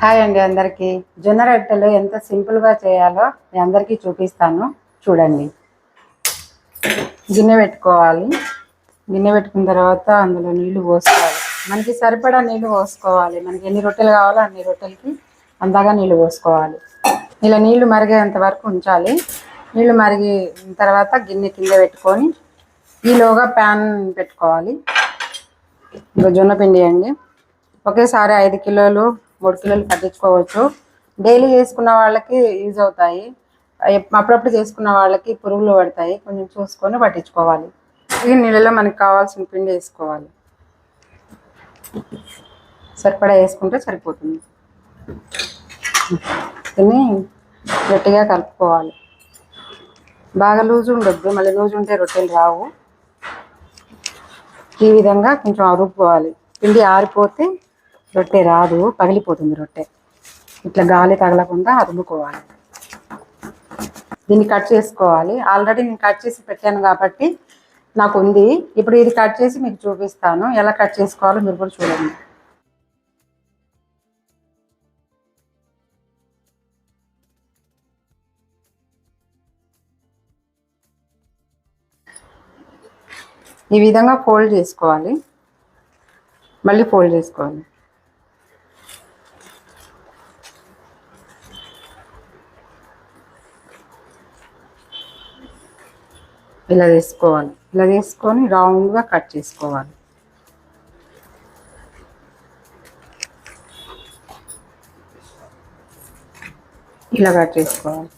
Hi అండి అందరికీ. జొన్న రొట్టెలు ఎంత సింపుల్గా చేయాలో నేను అందరికీ చూపిస్తాను. చూడండి. గిన్నె పెట్టుకోవాలి. గిన్నె పెట్టుకున్న తర్వాత అందులో నీళ్ళు పోసుకోవాలి. మనకి సరిపడా నీళ్ళు పోసుకోవాలి. మనకి ఎన్ని రొట్టెలు కావాలో అన్ని రొట్టెలకి అందాగా నీళ్ళు పోసుకోవాలి. ఇలా నీళ్ళు మరిగేంత వరకు ఉంచాలి. నీళ్ళు మరిగిన తర్వాత గిన్నె కింద పెట్టుకొని ఈలోగా ప్యాన్ పెట్టుకోవాలి. ఇంకా జొన్న పిండి అండి. ఒకేసారి ఐదు కిలోలు మూడు కిలోలు పట్టించుకోవచ్చు డైలీ చేసుకున్న వాళ్ళకి యూజ్ అవుతాయి. అప్పుడప్పుడు చేసుకున్న వాళ్ళకి పురుగులు పడతాయి. కొంచెం చూసుకొని పట్టించుకోవాలి. ఈ నీళ్ళలో మనకు కావాల్సిన పిండి వేసుకోవాలి. సరిపడా వేసుకుంటే సరిపోతుంది. దీన్ని గట్టిగా కలుపుకోవాలి. బాగా లూజు ఉండొద్దు. మళ్ళీ లూజు ఉంటే రొట్టెలు రావు. ఈ విధంగా కొంచెం అరుపుకోవాలి. పిండి ఆరిపోతే రొట్టె రాదు పగిలిపోతుంది రొట్టె. ఇట్లా గాలి తగలకుండా అదుముకోవాలి. దీన్ని కట్ చేసుకోవాలి. ఆల్రెడీ నేను కట్ చేసి పెట్టాను కాబట్టి నాకు ఉంది. ఇప్పుడు ఇది కట్ చేసి మీకు చూపిస్తాను. ఎలా కట్ చేసుకోవాలో మీరు కూడా చూడండి. ఈ విధంగా ఫోల్డ్ చేసుకోవాలి. మళ్ళీ ఫోల్డ్ చేసుకోవాలి. ఇలా తీసుకోవాలి. ఇలా తీసుకొని రౌండ్గా కట్ చేసుకోవాలి. ఇలా కట్ చేసుకోవాలి.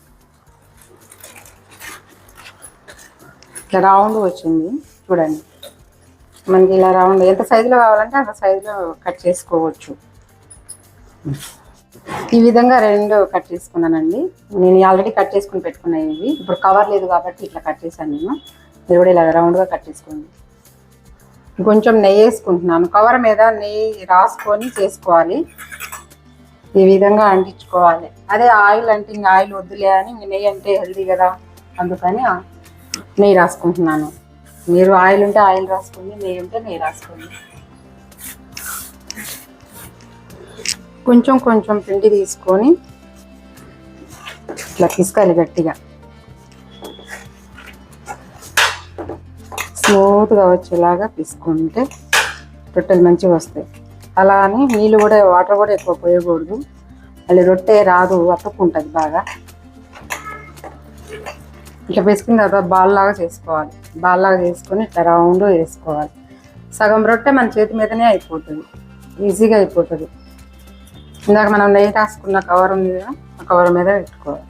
ఇట్లా రౌండ్ వచ్చింది. చూడండి. మనకి ఇలా రౌండ్ ఎంత సైజులో కావాలంటే అంత సైజులో కట్ చేసుకోవచ్చు. ఈ విధంగా రెండు కట్ చేసుకున్నానండి. నేను ఆల్రెడీ కట్ చేసుకుని పెట్టుకున్నాయి ఇవి ఇప్పుడు కవర్ లేదు కాబట్టి ఇట్లా కట్ చేశాను నేను. మీరు కూడా ఇలా రౌండ్గా కట్ చేసుకోండి. కొంచెం నెయ్యి వేసుకుంటున్నాను. కవర్ మీద నెయ్యి రాసుకొని చేసుకోవాలి. ఈ విధంగా అంటించుకోవాలి. అదే ఆయిల్ అంటే ఇంకా ఆయిల్ వద్దులే అని నెయ్యి అంటే హెల్దీ కదా. అందుకని నెయ్యి రాసుకుంటున్నాను. మీరు ఆయిల్ ఉంటే ఆయిల్ రాసుకోండి నెయ్యి ఉంటే నెయ్యి రాసుకోండి. కొంచెం కొంచెం పిండి తీసుకొని ఇట్లా పిసకాలి గట్టిగా. స్మూత్గా వచ్చేలాగా పిసుకుంటే రొట్టెలు మంచిగా వస్తాయి. అలా అని నీళ్ళు కూడా వాటర్ కూడా ఎక్కువ పోయకూడదు. మళ్ళీ రొట్టె రాదు అతుక్కుంటుంది బాగా. ఇట్లా వేసుకున్న తర్వాత బాల్ లాగా చేసుకోవాలి. బాల్ లాగా చేసుకొని ఇట్లా రౌండ్ వేసుకోవాలి. సగం రొట్టె మన చేతి మీదనే అయిపోతుంది. ఈజీగా అయిపోతుంది. ఇందాక మనం నెయ్యి రాసుకున్న కవర్ ఉంది కదా ఆ కవర్ మీద పెట్టుకోవాలి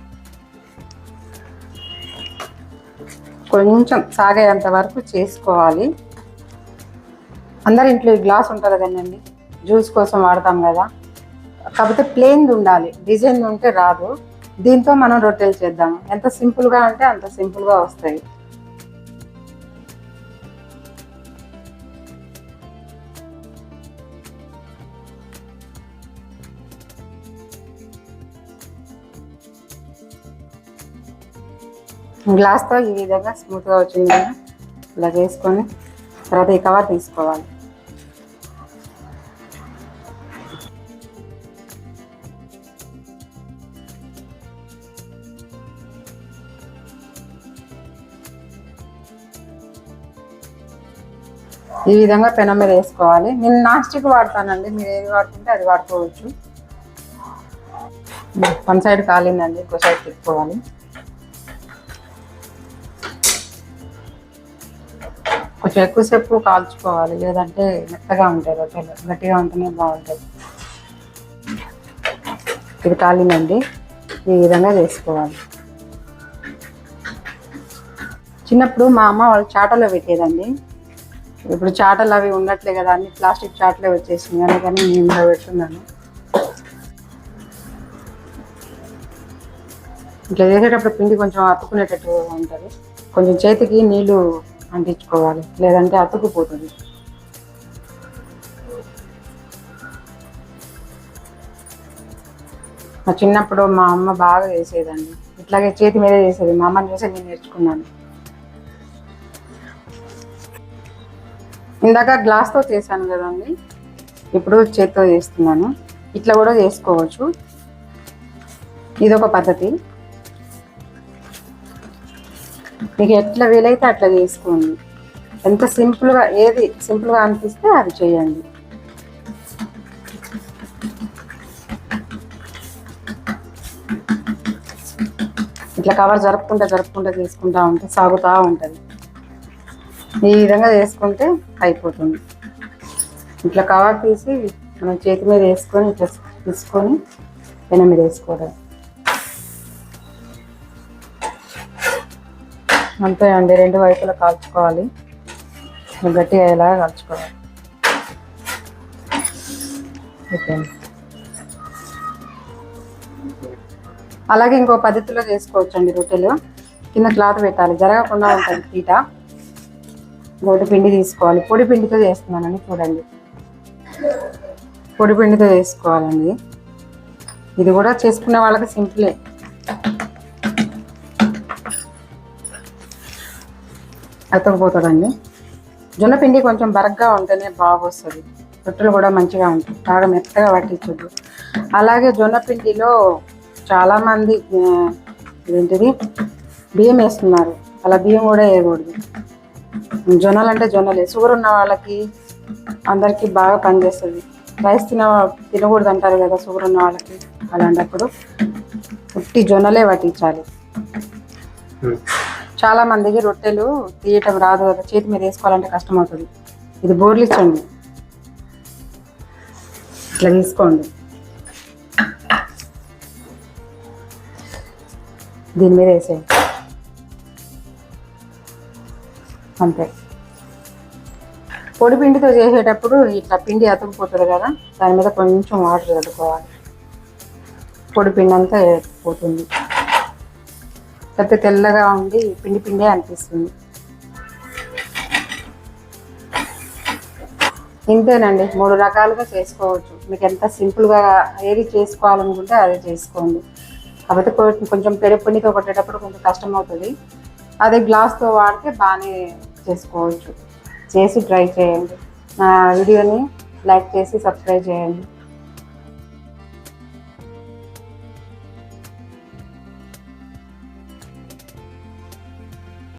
కొంచెం సాగేంత వరకు చేసుకోవాలి. అందరి ఇంట్లో ఈ గ్లాస్ ఉంటుంది కదండి జ్యూస్ కోసం వాడతాం కదా. కాకపోతే ప్లెయిన్ది ఉండాలి డిజైన్ ఉంటే రాదు. దీంతో మనం రొట్టెలు చేద్దాం ఎంత సింపుల్గా అంటే అంత సింపుల్గా వస్తాయి. గ్లాస్తో ఈ విధంగా స్మూత్గా వచ్చింది. కదా ఇలా చేసుకొని తర్వాత ఈ కవర్ తీసుకోవాలి. ఈ విధంగా పెనం మీద వేసుకోవాలి. నేను నాన్ స్టిక్ వాడతానండి. మీరు ఏది వాడుతుంటే అది వాడుకోవచ్చు. వన్ సైడ్ కాలిందండి ఇంకో సైడ్ తిప్పుకోవాలి. కొంచెం ఎక్కువసేపు కాల్చుకోవాలి. లేదంటే మెత్తగా ఉంటాయి రొట్టెలు గట్టిగా ఉంటేనే బాగుంటుంది. ఇది కాలినండి ఈ విధంగా చేసుకోవాలి. చిన్నప్పుడు మా అమ్మ వాళ్ళు చాటలో పెట్టేదండి. ఇప్పుడు చాటలు అవి ఉండట్లే కదా అన్ని ప్లాస్టిక్ చాటలే వచ్చేసింది అందుకని నేను ఇంట్లో పెట్టున్నాను. ఇట్లా చేసేటప్పుడు పిండి కొంచెం అతుకునేటట్టు ఉంటుంది. కొంచెం చేతికి నీళ్ళు అంటించుకోవాలి. లేదంటే అతుకుపోతుంది మా చిన్నప్పుడు మా అమ్మ బాగా చేసేదండి. ఇట్లాగే చేతి మీద చేసేది. మా అమ్మ చూసి నేను నేర్చుకున్నాను. ఇందాక గ్లాస్తో చేశాను కదండి. ఇప్పుడు చేతితో చేస్తున్నాను. ఇట్లా కూడా చేసుకోవచ్చు. ఇదొక పద్ధతి. మీకు ఎట్లా వీలైతే అట్లా చేసుకోండి ఎంత సింపుల్గా ఏది సింపుల్గా అనిపిస్తే అది చేయండి. ఇట్లా కవర్ జరుపుకుంటా జరుపుకుంటా తీసుకుంటా ఉంటే సాగుతూ ఉంటుంది. ఈ విధంగా చేసుకుంటే అయిపోతుంది. ఇట్లా కవర్ తీసి మనం చేతి మీద వేసుకొని ఇట్లా తీసుకొని పెన మీద వేసుకోవడం. అంతే అండి రెండు వైపులా కాల్చుకోవాలి. గట్టిగా అయ్యేలాగా కాల్చుకోవాలి. అయిపోయింది అలాగే ఇంకో పద్ధతిలో చేసుకోవచ్చండి రొట్టెలు. కింద క్లాత్ పెట్టాలి. జరగకుండా ఉంటుంది పీట. గోటి పిండి తీసుకోవాలి. పొడి పిండితో చేస్తున్నానండి చూడండి. పొడి పిండితో చేసుకోవాలండి. ఇది కూడా చేసుకునే వాళ్ళకి సింపులే. అతకపోతాడండి జొన్నపిండి కొంచెం బరగ్గా ఉంటేనే బాగా వస్తుంది రొట్టెలు కూడా మంచిగా ఉంటాయి బాగా మెత్తగా పట్టించదు అలాగే జొన్నపిండిలో చాలామంది ఏంటిది బియ్యం వేస్తున్నారు. అలా బియ్యం కూడా వేయకూడదు. జొన్నలు అంటే జొన్నలే. షుగర్ ఉన్న వాళ్ళకి అందరికీ బాగా పనిచేస్తుంది. రైస్ తిన తినకూడదు అంటారు కదా షుగర్ ఉన్న వాళ్ళకి అలాంటప్పుడు. పుట్టి జొన్నలే పట్టించాలి చాలా మందికి రొట్టెలు తీయటం రాదు కదా చేతి మీద వేసుకోవాలంటే కష్టం అవుతుంది ఇది బోర్లు ఇచ్చండి ఇట్లా తీసుకోండి. దీని మీద వేసేయండి. అంతే. పొడి పిండితో చేసేటప్పుడు ఇట్లా పిండి అతుకుపోతుంది కదా దాని మీద కొంచెం వాటర్ కట్టుకోవాలి పొడి పిండి అంతా పోతుంది. పెద్ద తెల్లగా ఉండి పిండి పిండే అనిపిస్తుంది. ఇంతేనండి మూడు రకాలుగా చేసుకోవచ్చు. మీకు ఎంత సింపుల్గా ఏది చేసుకోవాలనుకుంటే అది చేసుకోండి. కాకపోతే కొంచెం పెరుగు కొట్టేటప్పుడు కొంచెం కష్టం అవుతుంది అదే గ్లాస్తో వాడితే బాగానే చేసుకోవచ్చు. చేసి ట్రై చేయండి. నా వీడియోని లైక్ చేసి సబ్స్క్రైబ్ చేయండి.